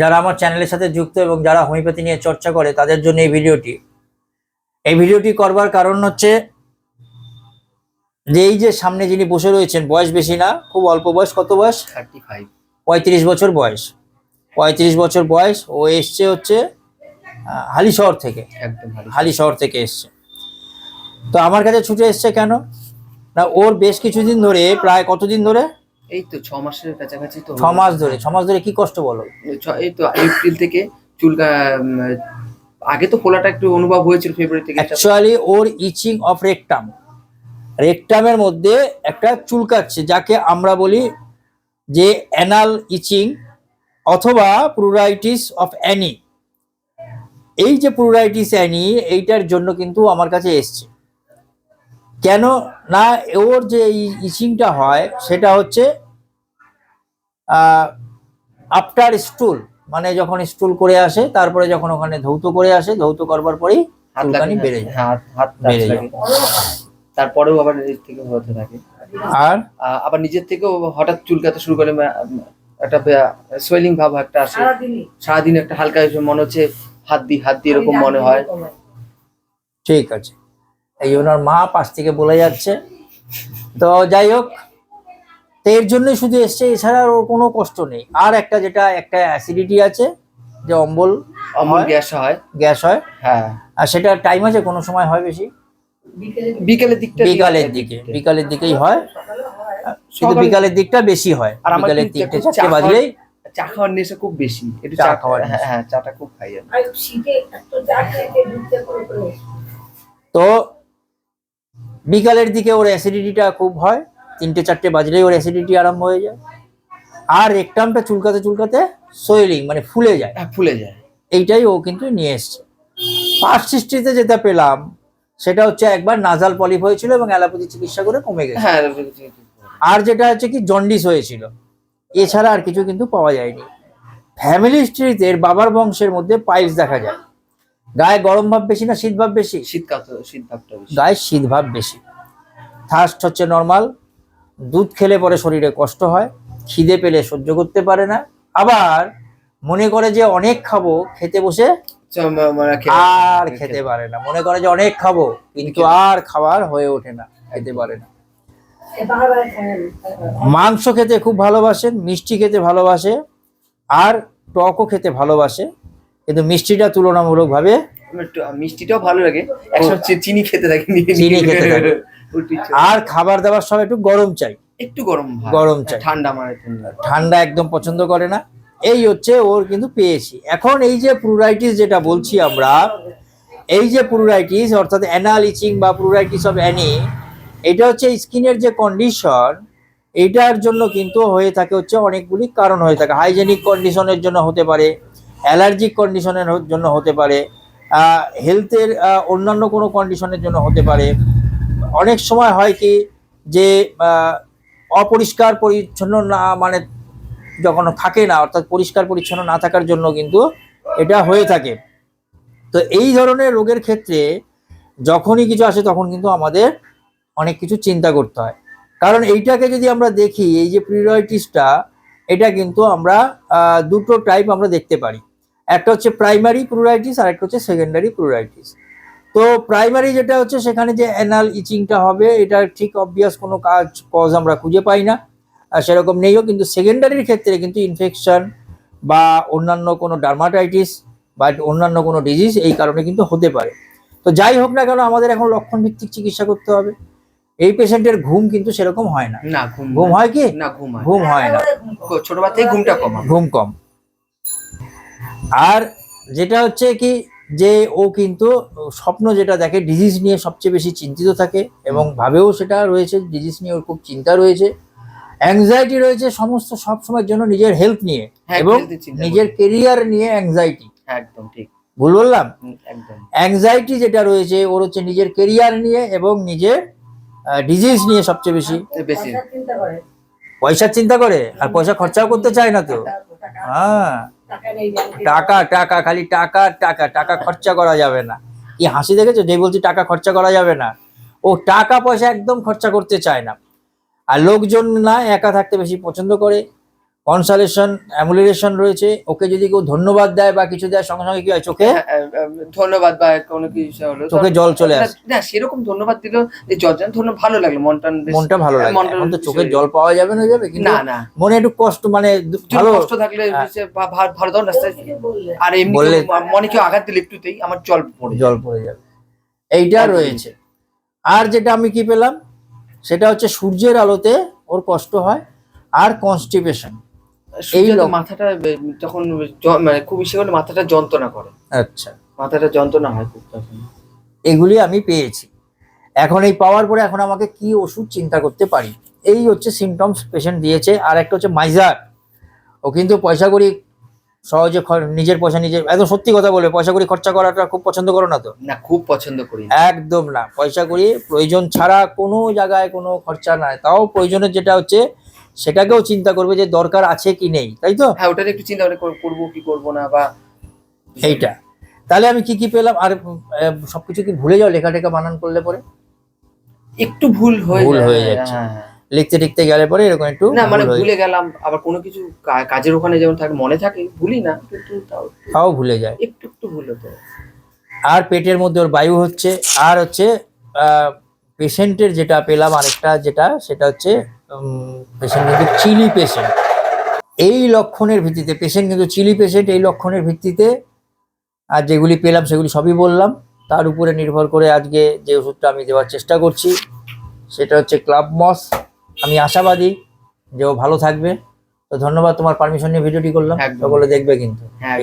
যারা আমার চ্যানেলের সাথে যুক্ত এবং যারা হোমিওপ্যাথি নিয়ে চর্চা করে তাদের জন্য এই ভিডিওটি। এই ভিডিওটি করবার কারণ হচ্ছে যে এই যে সামনে যিনি বসে রয়েছেন বয়স বেশি না খুব অল্প বয়স কত বয়স? Thirty five. পঁয়ত্রিশ বছর বয়স। পঁয়ত্রিশ বছর বয়স ও এসছে হচ্ছে হালি শহর থেকে। একদম ভালো হালিশহর থেকে এসছে। তো আমার কাছে ছুটে এসছে কেন? না ওর বেশ কিছুদিন ধরে প্রায় কতদিন ধরে? এই তো ছ মাসের কাছাকাছি তো ছ মাস ধরে ছ মাস ধরে কি কষ্ট বলো? এই তো এপ্রিল থেকে উম, আগে তো ফোলাটা একটু অনুভব হয়েছিল ফেব্রুয়ারি থেকে। অ্যাকচুয়ালি ওর ইচিং অফ রেকটাম রেকটামের মধ্যে একটা চুলকাচ্ছে যাকে আমরা বলি যে অ্যানাল ইচিং অথবা প্লুরাইটিস অফ অ্যানি এই যে প্লুরাইটিস অ্যানি এইটার জন্য কিন্তু আমার কাছে এসছে। কেন না ওর যে ইচিংটা হয় সেটা হচ্ছে আফটার স্টুল মানে যখন স্টুল করে আসে তারপরে যখন ওখানে ধৌত করে আসে ধৌত করবার পরেই হাত চুলকানি বেড়ে যায়। হ্যাঁ, হাত হাত বেড়ে বেড়ে তারপরেও আবার নিজের থেকে হতে থাকে। আর? আহ, আবার নিজের থেকেও হঠাৎ চুলকাতে শুরু করে একটা সোয়েলিং ভাব একটা আসে। সারাদিন একটা হালকা মনে হচ্ছে হাত দি হাত দিয়ে এরকম মনে হয়। ঠিক আছে। এই ওনার মা পাশ থেকে বলে যাচ্ছে। তো যাই হোক তো এর জন্যই শুধু এসছে এছাড়া আর ওর কোনো কষ্ট নেই। আর একটা যেটা একটা অ্যাসিডিটি আছে যে অম্বল অম্বল। গ্যাস হয়। গ্যাস হয়। হ্যাঁ। আর সেটা টাইম আছে কোনো সময় হয় বেশি। বিকেলে বিকেলের দিকটা বিকালের দিকে বিকালের দিকেই হয়। শুধু বিকালের দিকটা বেশি হয়। আর বিকালের চা চারটে বাজলেই চা খাওয়ার নেশা খুব বেশি। একটু চা খাওয়ার হ্যাঁ হ্যাঁ চাটা খুব খাই আমি। আর শীতে এত চা খেতে ঢুকতে করে করে তো বিকালের দিকে ওর অ্যাসিডিটিটা খুব হয় তিনটে চারটে বাজলেই ওর অ্যাসিডিটি আরম্ভ হয়ে যায়। আর একটামটা চুলকাতে চুলকাতে সোয়েলিং মানে ফুলে যায়। হ্যাঁ ফুলে যায়। এইটাই ও কিন্তু নিয়ে এসছে। পার্ট সৃষ্টিতে যেটা পেলাম সেটা হচ্ছে একবার নাজাল পলিপ হয়েছিল এবং অ্যালোপ্যাথি চিকিৎসা করে কমে গেছে। হ্যাঁ আর যেটা হচ্ছে কি জন্ডিস হয়েছিল। এছাড়া আর কিছু কিন্তু পাওয়া যায়নি। ফ্যামিলি হিস্ট্রিতে বাবার বংশের মধ্যে পাইলস দেখা যায়। গায়ে গরম ভাব বেশি না শীত ভাব বেশি? শীতকাল তো শীত ভাবটা বেশি। গায়ে শীত ভাব বেশি। থার্স্ট হচ্ছে নর্মাল দুধ খেলে পরে শরীরে কষ্ট হয় খিদে পেলে সহ্য করতে পারে না। আবার মনে করে যে অনেক খাব খেতে বসে আর খেতে পারে না। মনে করে যে অনেক খাব কিন্তু আর খাবার হয়ে ওঠে না খেতে পারে না। মাংস খেতে খুব ভালোবাসেন মিষ্টি খেতে ভালোবাসে আর টকও খেতে ভালোবাসে। কিন্তু মিষ্টিটা তুলনামূলকভাবে মিষ্টিটাও ভালো লাগে। চিনি খেতে থাকে। চিনি খেতে থাকে। আর খাবার দাবার সব একটু গরম চাই। একটু গরম গরম চাই। ঠান্ডা মানে ঠান্ডা একদম পছন্দ করে না। এই হচ্ছে ওর কিন্তু পেয়েছি। এখন এই যে প্লুরাইটিস যেটা বলছি আমরা এই যে প্লুরাইটিস অর্থাৎ অ্যানাল ইচিং বা প্লুরাইটিস অফ অ্যানি এটা হচ্ছে স্কিনের যে কন্ডিশন এইটার জন্য কিন্তু হয়ে থাকে হচ্ছে অনেকগুলি কারণ হয়ে থাকে। হাইজেনিক কন্ডিশনের জন্য হতে পারে। অ্যালার্জিক কন্ডিশনের জন্য হতে পারে হেলথের অন্যান্য কোনো কন্ডিশনের জন্য হতে পারে। অনেক সময় হয় কি যে অপরিষ্কার পরিচ্ছন্ন না মানে যখন থাকে না, অর্থাৎ পরিষ্কার পরিচ্ছন্ন না থাকার জন্য কিন্তু এটা হয়ে থাকে। তো এই ধরনের রোগের ক্ষেত্রে যখনই কিছু আসে তখন কিন্তু আমাদের অনেক কিছু চিন্তা করতে হয়। কারণ এইটাকে যদি আমরা দেখি, এই যে প্রিওরিটিসটা এটা কিন্তু আমরা দুটো টাইপ আমরা দেখতে পারি। একটা হচ্ছে প্রাইমারি প্লুরাইটিস আর একটা হচ্ছে সেকেন্ডারি প্লুরাইটিস তো প্রাইমারি যেটা হচ্ছে সেখানে যে অ্যানাল ইচিংটা হবে এটা ঠিক অবভিয়াস কোনো কাজ কজ আমরা খুঁজে পাই না। আর সেরকম নেইও কিন্তু সেকেন্ডারির ক্ষেত্রে কিন্তু ইনফেকশন বা অন্যান্য কোনো ডার্মাটাইটিস বা অন্যান্য কোনো ডিজিজ এই কারণে কিন্তু হতে পারে। তো যাই হোক না কেন আমাদের এখন লক্ষণ ভিত্তিক চিকিৎসা করতে হবে। এই পেশেন্টের ঘুম কিন্তু সেরকম হয় না। না ঘুম ঘুম হয় কি? না ঘুম হয়। ঘুম হয় না। কো- ছোট বাচ্চাই ঘুমটা কম ঘুম কম। আর যেটা হচ্ছে কি যে ও কিন্তু স্বপ্ন যেটা দেখে ডিজিজ নিয়ে সবচেয়ে বেশি চিন্তিত থাকে এবং ভাবেও সেটা রয়েছে ডিজিজ নিয়ে ওর খুব চিন্তা রয়েছে। অ্যাংজাইটি রয়েছে সমস্ত সব সময়ের জন্য নিজের হেলথ নিয়ে হ্যাঁ, এবং নিজের কেরিয়ার নিয়ে অ্যাংজাইটি হ্যাঁ, একদম ঠিক। ভুল বললাম? একদম। অ্যাংজাইটি যেটা রয়েছে ওর হচ্ছে নিজের কেরিয়ার নিয়ে এবং নিজের ডিজিজ নিয়ে সবচেয়ে বেশি। পয়সার চিন্তা করে। আর পয়সা খরচাও করতে চায় না তো? হ্যাঁ। টাকা টাকা খালি টাকা টাকা টাকা খরচা করা যাবে না। কি হাসি দেখেছ? যে বলছি টাকা খরচা করা যাবে না। ও টাকা পয়সা একদম খরচা করতে চায় না। আর লোকজন না একা থাকতে বেশি পছন্দ করে। কনসালেশন অ্যামুলেশন রয়েছে ওকে যদি কেউ ধন্যবাদ দেয় বা কিছু দেয় সঙ্গে সঙ্গে কি হয়? চোখে? হ্যাঁ, আহ, আহ, ধন্যবাদ বা কোনো কিছু হলো। চোখে জল চলে আসে। না সেরকম ধন্যবাদ দিল যে জর্জান ধন্যবাদ ভালো লাগল মনটা মনটা ভালো লাগে। মনটা এখন তো চোখের জল পাওয়া যাবে না যাবে কিন্তু না না। মনে একটু কষ্ট মানে ভালো কষ্ট থাকলে হ্যাঁ। ভালো দাও রাস্তায় আর এমনি বললে- মনে কেউ আঘাত দিলে একটুতেই আমার জল পড়ে জল পড়ে যাবে। এইটা রয়েছে। আর যেটা আমি কি পেলাম সেটা হচ্ছে সূর্যের আলোতে ওর কষ্ট হয়। আর কনস্টিপেশন সূর্যের মাথাটা তখন মানে খুব ইচ্ছে করলে মাথাটা যন্ত্রণা করে। আচ্ছা। মাথাটা যন্ত্রণা হয় খুব তখন। এগুলি আমি পেয়েছি। এখন এই পাওয়ার পরে এখন আমাকে কি ওষুধ চিন্তা করতে পারি? এই হচ্ছে সিমটমস পেশেন্ট দিয়েছে আর একটা হচ্ছে মাইজার ও কিন্তু পয়সা করি সহজে নিজের পয়সা নিজে একদম সত্যি কথা বলবে পয়সা করি খরচা করাটা খুব পছন্দ করো না তো? না খুব পছন্দ করি একদম না। পয়সা করি প্রয়োজন ছাড়া কোনো জায়গায় কোনো খরচা নাই। তাও প্রয়োজনের যেটা হচ্ছে সেটাকেও চিন্তা করবে যে দরকার আছে কি নেই তাই তো? হ্যাঁ ওটার একটু চিন্তা করব কি করব না বা এইটা তাহলে আমি কি কি পেলাম? আর সবকিছু কি ভুলে যাও লেখা টেখা বানান করলে পরে? একটু ভুল হয়ে ভুল হয়ে যাচ্ছে। হ্যাঁ, হ্যাঁ। লিখতে লিখতে গেলে পরে এরকম একটু না মানে ভুলে গেলাম আবার কোনো কিছু কাজের ওখানে যেমন থাকে মনে থাকে ভুলি না কিন্তু তাও তাও ভুলে যায়। একটু একটু ভুল হতো আর পেটের মধ্যে ওর বায়ু হচ্ছে আর হচ্ছে পেশেন্টের যেটা পেলাম আরেকটা যেটা সেটা হচ্ছে পেশেন্ট কিন্তু চিলি পেশেন্ট এই লক্ষণের ভিত্তিতে পেশেন্ট কিন্তু চিলি পেশেন্ট এই লক্ষণের ভিত্তিতে আর যেগুলি পেলাম সেগুলি সবই বললাম। তার উপরে নির্ভর করে আজকে যে ওষুধটা আমি দেওয়ার চেষ্টা করছি সেটা হচ্ছে ক্লাব মস। আমি আশাবাদী যে ও ভালো থাকবে। তো ধন্যবাদ তোমার পারমিশন নিয়ে ভিডিওটি করলাম। সকলে দেখবে কিন্তু। হ্যাঁ